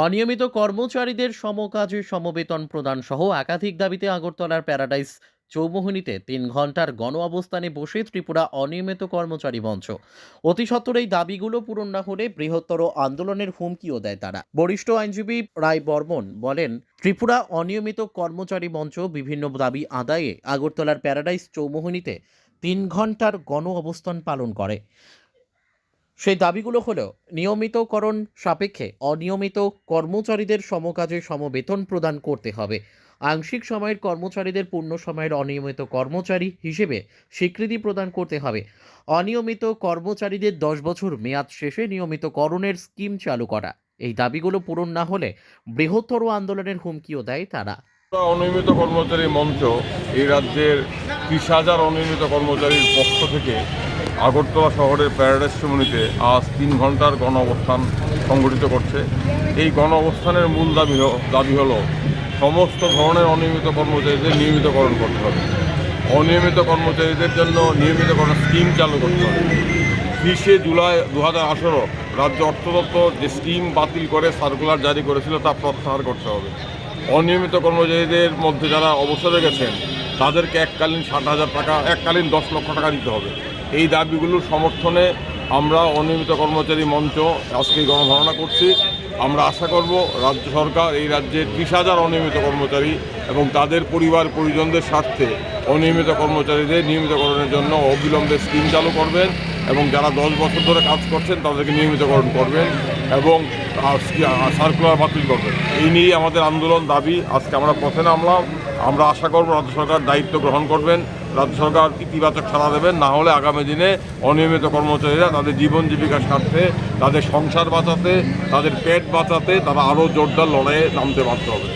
অনিয়মিত কর্মচারীদের সমকাজে সমবেতন প্রদান সহ একাধিক দাবিতে আগরতলার প্যারাডাইস চৌমোহনীতে তিন ঘণ্টার গণ অবস্থানে বসে ত্রিপুরা অনিয়মিত কর্মচারী মঞ্চ। অতি সত্বর এই দাবিগুলো পূরণ না হলে বৃহত্তর আন্দোলনের হুমকিও দেয় তারা। বরিষ্ঠ আইনজীবী রায় বর্মন বলেন, ত্রিপুরা অনিয়মিত কর্মচারী মঞ্চ বিভিন্ন দাবি আদায়ে আগরতলার প্যারাডাইস চৌমোহনীতে তিন ঘণ্টার গণ অবস্থান পালন করে। সেই দাবিগুলো হলো নিয়মিতকরণ সাপেক্ষে অনিয়মিত কর্মচারীদের সমকাজে সমবেতন প্রদান করতে হবে। আংশিক সময়ের কর্মচারীদের পূর্ণ সময়ের অনিয়মিত কর্মচারী হিসেবে স্বীকৃতি প্রদান করতে হবে। অনিয়মিত কর্মচারীদের দশ বছর মেয়াদ শেষে নিয়মিতকরণের স্কিম চালু করা। এই দাবিগুলো পূরণ না হলে বৃহত্তর আন্দোলনের হুমকিও দেয় তারা। অনিয়মিত কর্মচারী মঞ্চ এই রাজ্যের ত্রিশ হাজার অনিয়মিত কর্মচারীর পক্ষ থেকে আগরতলা শহরের প্যারাডাইস চমনিতে আজ তিন ঘণ্টার গণ অবস্থান সংগঠিত করছে। এই গণ অবস্থানের মূল দাবি দাবি হলো সমস্ত ধরনের অনিয়মিত কর্মচারীদের নিয়মিতকরণ করতে হবে। অনিয়মিত কর্মচারীদের জন্য নিয়মিত নিয়মিতকরণ স্কিম চালু করতে হবে। বিশে জুলাই দু হাজার আঠেরো রাজ্য অর্থ দপ্তর যে স্কিম বাতিল করে সার্কুলার জারি করেছিল তা প্রত্যাহার করতে হবে। অনিয়মিত কর্মচারীদের মধ্যে যারা অবসরে গেছেন, তাদেরকে এককালীন ষাট হাজার টাকা, এককালীন দশ লক্ষ টাকা দিতে হবে। এই দাবিগুলোর সমর্থনে আমরা অনিয়মিত কর্মচারী মঞ্চ আজকে গণধারণা করছি। আমরা আশা করব রাজ্য সরকার এই রাজ্যের ত্রিশ হাজার অনিয়মিত কর্মচারী এবং তাদের পরিবার, পরিজনদের স্বার্থে অনিয়মিত কর্মচারীদের নিয়মিতকরণের জন্য অবিলম্বে স্কিম চালু করবেন এবং যারা দশ বছর ধরে কাজ করছেন তাদেরকে নিয়মিতকরণ করবেন এবং সার্কুলার বাতিল করবেন। এই নিয়েই আমাদের আন্দোলন দাবি। আজকে আমরা পথে নামলাম। আমরা আশা করব রাজ্য সরকার দায়িত্ব গ্রহণ করবেন। রাজ্য সরকার ইতিবাচক সাড়া দেবেন, না হলে আগামী দিনে অনিয়মিত কর্মচারীরা তাদের জীবন জীবিকার স্বার্থে তাদের সংসার বাঁচাতে, তাদের পেট বাঁচাতে তারা আরও জোরদার লড়াইয়ে নামতে বাধ্য হবে।